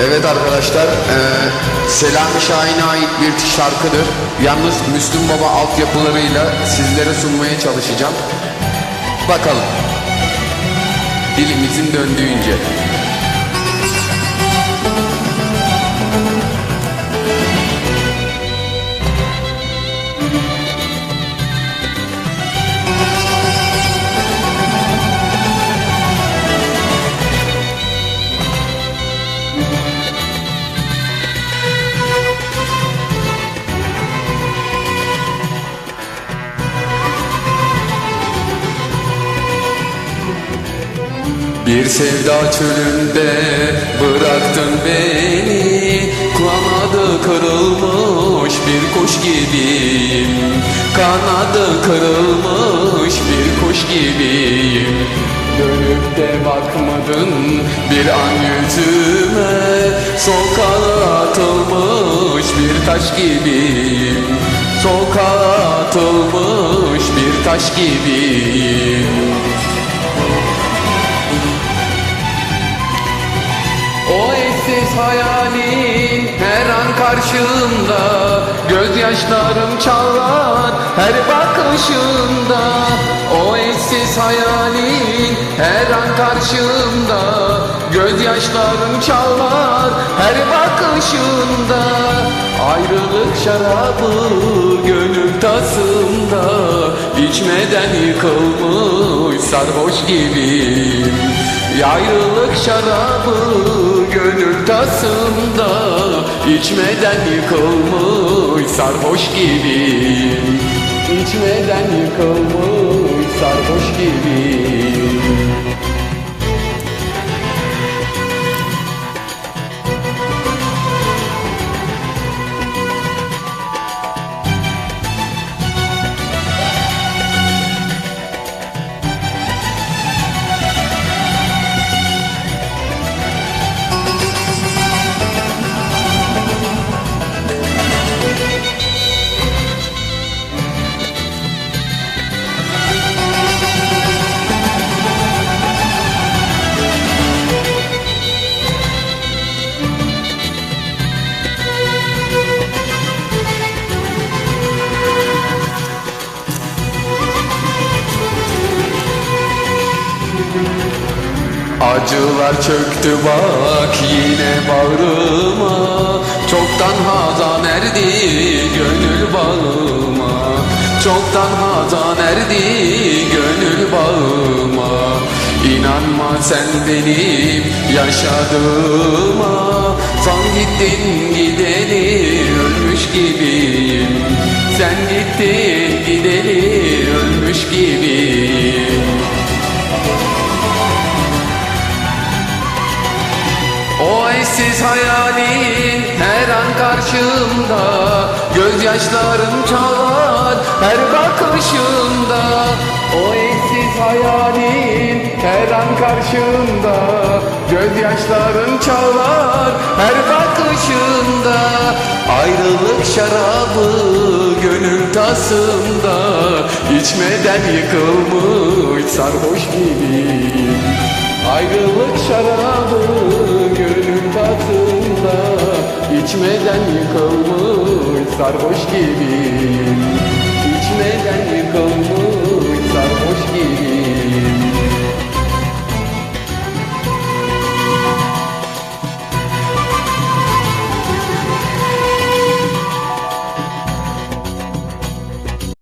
Evet arkadaşlar, eee Selami Şahin'e ait bir şarkıdır. Yalnız Müslüm Baba altyapılarıyla sizlere sunmaya çalışacağım. Bakalım. Dilimizin döndüğünce. Bir sevda çölünde bıraktın beni Kanadı kırılmış bir kuş gibiyim. Kanadı kırılmış bir kuş gibiyim. Dönüp de bakmadın bir an yüzüme Sokağa atılmış bir taş gibiyim. Sokağa atılmış bir taş gibiyim hayalin her an karşımda Gözyaşlarım çalar her bakışında. O eşsiz hayalin her an karşımda. Gözyaşlarım çalar her bakışında. Ayrılık şarabı gönül tasımda İçmeden yıkılmış sarhoş gibiyim Ayrılık şarabı gönül tasımda İçmeden yıkılmış sarhoş gibiyim İçmeden yıkılmış sarhoş gibiyim Acılar çöktü bak yine bağrıma. Çoktan hazan erdi gönül bağıma? Çoktan hazan erdi gönül bağıma? İnanma sen benim yaşadığıma. Son gittin gideni ölmüş gibiyim. Sen gittin O eşsiz hayalin her an karşımda. Gözyaşlarım çalar her bakışında O eşsiz hayalin her an karşımda. Gözyaşlarım çalar her bakışında Ayrılık şarabı gönül tasımda İçmeden yıkılmış sarhoş gibiyim Ayrılık şarabı İçmeden yıkılmış sarhoş gibiyim.